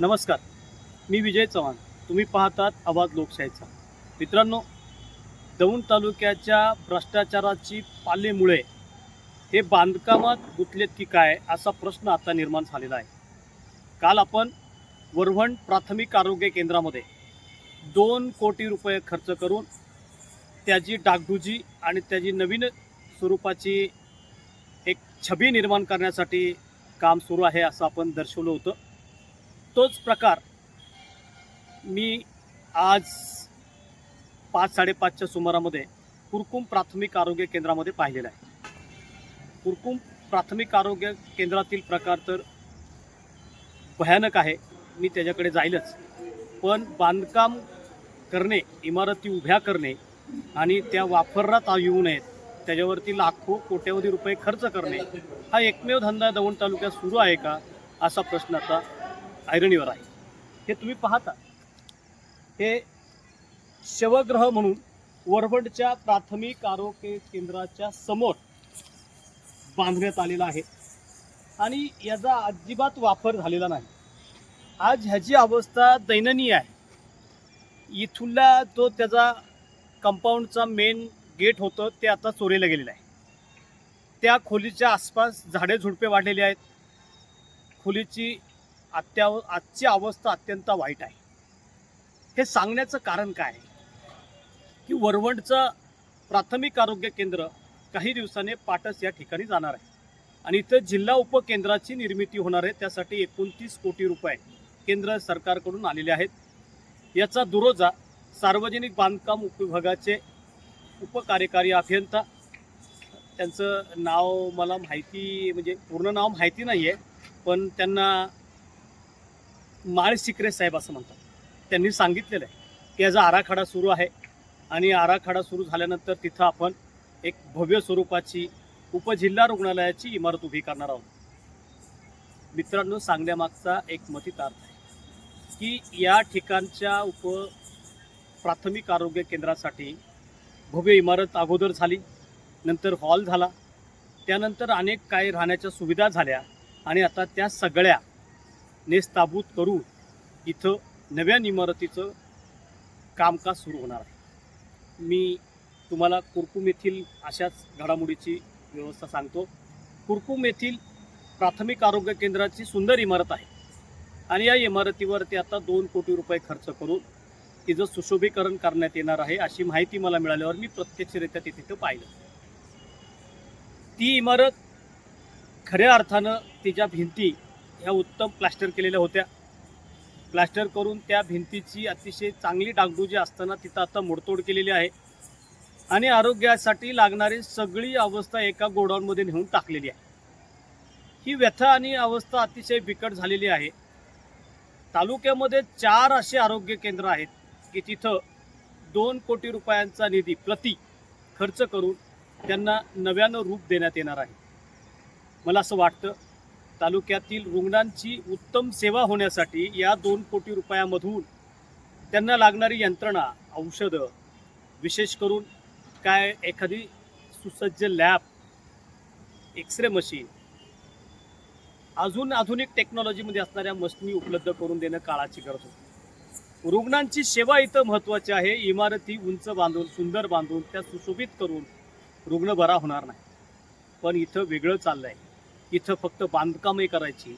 नमस्कार. मी विजय चव्हाण. तुम्ही पाहतात आवाज लोकशाहीचा. मित्रांनो दौंड तालुक्याच्या भ्रष्टाचाराची पालेमुळे हे बांधकामात गुंतलेत की काय असा प्रश्न आता निर्माण झालेला आहे. काल आपण वरवण प्राथमिक आरोग्य केंद्रामध्ये दोन कोटी रुपये खर्च करून त्याची डागडुजी आणि त्याची नवीन स्वरूपाची एक छबी निर्माण करण्यासाठी काम सुरू आहे असं आपण दर्शवलं होतं. तोच प्रकार मी आज पाच साडेपाचच्या सुमारामध्ये कुरकुम प्राथमिक आरोग्य केंद्रामध्ये पाहिलेला आहे. कुरकुम प्राथमिक आरोग्य केंद्रातील प्रकार तर भयानक आहे मी त्याच्याकडे जाईलच. पण बांधकाम करणे इमारती उभ्या करणे आणि त्या वापरण्यात येऊ नयेत त्याच्यावरती लाखो कोट्यवधी रुपये खर्च करणे हा एकमेव धंदा दौंड तालुक्यात सुरू आहे का असा प्रश्न आता ऐरणीवर आहे. हे तुम्ही पाहता. हे शवग्रह म्हणून वरवडच्या प्राथमिक आरोग्य केंद्राच्या समोर बांधण्यात आलेला आहे. आणि याचा अजिबात वापर झालेला नाही. आज ह्याची अवस्था दैननीय आहे इथूनला तो त्याचा कंपाऊंडचा मेन गेट होतं ते आता चोरीला गेलेलं आहे. त्या खोलीच्या आसपास झाडे झुडपे वाढलेली आहेत. खोलीची अत्या आजची अवस्था अत्यंत वाईट आहे. हे सांगण्याचं कारण काय? आहे की वरवंटचं प्राथमिक आरोग्य केंद्र काही दिवसाने पाटस या ठिकाणी जाणार आहे. आणि इथं जिल्हा उपकेंद्राची निर्मिती होणार आहे. त्यासाठी एकोणतीस कोटी रुपये केंद्र सरकारकडून आलेले आहेत. याचा दुरोजा सार्वजनिक बांधकाम उपविभागाचे उपकार्यकारी अभियंता त्यांचं नाव मला माहिती म्हणजे पूर्ण नाव माहिती नाही आहे पण त्यांना माळ सिक्रे साहेब असं म्हणतात. त्यांनी सांगितलेलं आहे की याचा आराखडा सुरू आहे आणि आराखडा सुरू झाल्यानंतर तिथं आपण एक भव्य स्वरूपाची उपजिल्हा रुग्णालयाची इमारत उभी करणार आहोत. मित्रांनो सांगण्यामागचा एक मतितार्थ आहे की या ठिकाणच्या उप प्राथमिक आरोग्य केंद्रासाठी भव्य इमारत अगोदर झाली नंतर हॉल झाला त्यानंतर अनेक काही राहण्याच्या सुविधा झाल्या आणि आता त्या सगळ्या नेस्ताबूत करून इथं नव्या इमारतीचं कामकाज सुरू होणार आहे. मी तुम्हाला कुरकुम येथील अशाच घडामोडीची व्यवस्था सांगतो. कुरकुम येथील प्राथमिक आरोग्य केंद्राची सुंदर इमारत आहे. आणि या इमारतीवरती आता दोन कोटी रुपये खर्च करून तिचं सुशोभीकरण करण्यात येणार आहे अशी माहिती मला मिळाल्यावर मी प्रत्यक्षरित्या ते तिथं पाहिलं. ती इमारत खऱ्या अर्थानं तिच्या भिंती ह्या उत्तम प्लास्टर केलेल्या होत्या. प्लास्टर करून त्या भिंतीची अतिशय चांगली डागडुजी असताना तिथं आता मोडतोड केलेली आहे. आणि आरोग्यासाठी लागणारी सगळी अवस्था एका गोडाऊनमध्ये नेऊन टाकलेली आहे. ही व्यथा आणि अवस्था अतिशय बिकट झालेली आहे. तालुक्यामध्ये चार असे आरोग्य केंद्र आहेत की तिथं दोन कोटी रुपयांचा निधी प्रति खर्च करून त्यांना नव्यानं रूप देण्यात येणार आहे. मला असं वाटतं तालुक्यातील रुग्णांची उत्तम सेवा होण्यासाठी या दोन कोटी रुपयामधून त्यांना लागणारी यंत्रणा औषधं विशेष करून काय एखादी सुसज्ज लॅब एक्सरे मशीन अजून आधुनिक टेक्नॉलॉजीमध्ये असणाऱ्या मशिनी उपलब्ध करून देणं काळाची गरज होती. रुग्णांची सेवा इथं महत्त्वाची आहे. इमारती उंच बांधून सुंदर बांधून त्या सुशोभित करून रुग्ण बरा होणार नाही. पण इथं वेगळं चाललं आहे इथं फक्त बांधकामही करायची.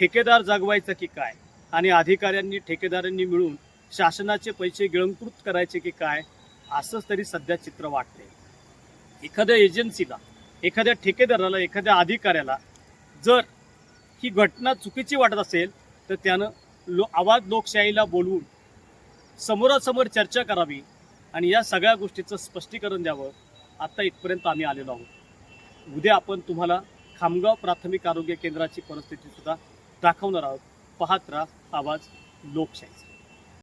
ठेकेदार जगवायचं की काय? आणि अधिकाऱ्यांनी ठेकेदारांनी मिळून शासनाचे पैसे गिळंकृत करायचे की काय? असंच तरी सध्या चित्र वाटते एखाद्या एजन्सीला एखाद्या ठेकेदाराला एखाद्या अधिकाऱ्याला जर ही घटना चुकीची वाटत असेल तर त्यानं लो आवाज लोकशाहीला बोलवून समोरासमोर चर्चा करावी आणि या सगळ्या गोष्टीचं स्पष्टीकरण द्यावं. आत्ता इथपर्यंत आम्ही आलेलो आहोत. उद्या आपण तुम्हाला खामगाव प्राथमिक आरोग्य केंद्राची परिस्थितीसुद्धा दाखवणार आहोत. पाहत राहा आवाज लोकशाहीचा.